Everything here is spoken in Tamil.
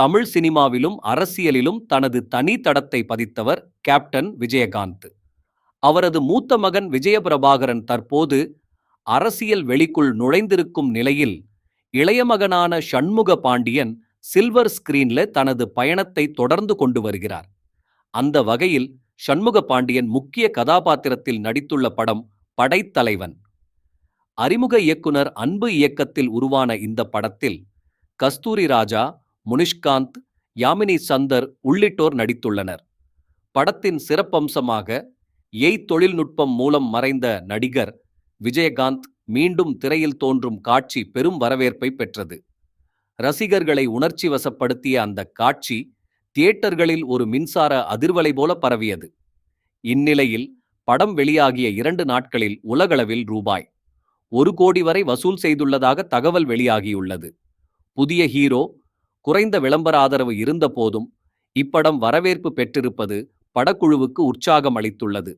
தமிழ் சினிமாவிலும் அரசியலிலும் தனது தனி தடத்தை பதித்தவர் கேப்டன் விஜயகாந்த். அவரது மூத்த மகன் விஜயபிரபாகரன் தற்போது அரசியல் வெளிக்குள் நுழைந்திருக்கும் நிலையில் இளைய மகனான சண்முக பாண்டியன் சில்வர் ஸ்கிரீன்ல தனது பயணத்தை தொடர்ந்து கொண்டு வருகிறார். அந்த வகையில் சண்முக பாண்டியன் முக்கிய கதாபாத்திரத்தில் நடித்துள்ள படம் படைத்தலைவன். அறிமுக இயக்குனர் அன்பு இயக்கத்தில் உருவான இந்த படத்தில் கஸ்தூரி ராஜா முனிஷ்காந்த் யாமினி சந்தர் உள்ளிட்டோர் நடித்துள்ளனர். படத்தின் சிறப்பம்சமாக எய் தொழில்நுட்பம் மூலம் மறைந்த நடிகர் விஜயகாந்த் மீண்டும் திரையில் தோன்றும் காட்சி பெரும் வரவேற்பை பெற்றது. ரசிகர்களை உணர்ச்சி வசப்படுத்திய அந்த காட்சி தியேட்டர்களில் ஒரு மின்சார அதிர்வலை போல பரவியது. இந்நிலையில் படம் வெளியாகிய இரண்டு நாட்களில் உலகளவில் ரூபாய் ஒரு கோடி வரை வசூல் செய்துள்ளதாக தகவல் வெளியாகியுள்ளது. புதிய ஹீரோ குறைந்த விளம்பர ஆதரவு இருந்தபோதும் இப்படம் வரவேற்பு பெற்றிருப்பது படக்குழுவுக்கு உற்சாகம் அளித்துள்ளது.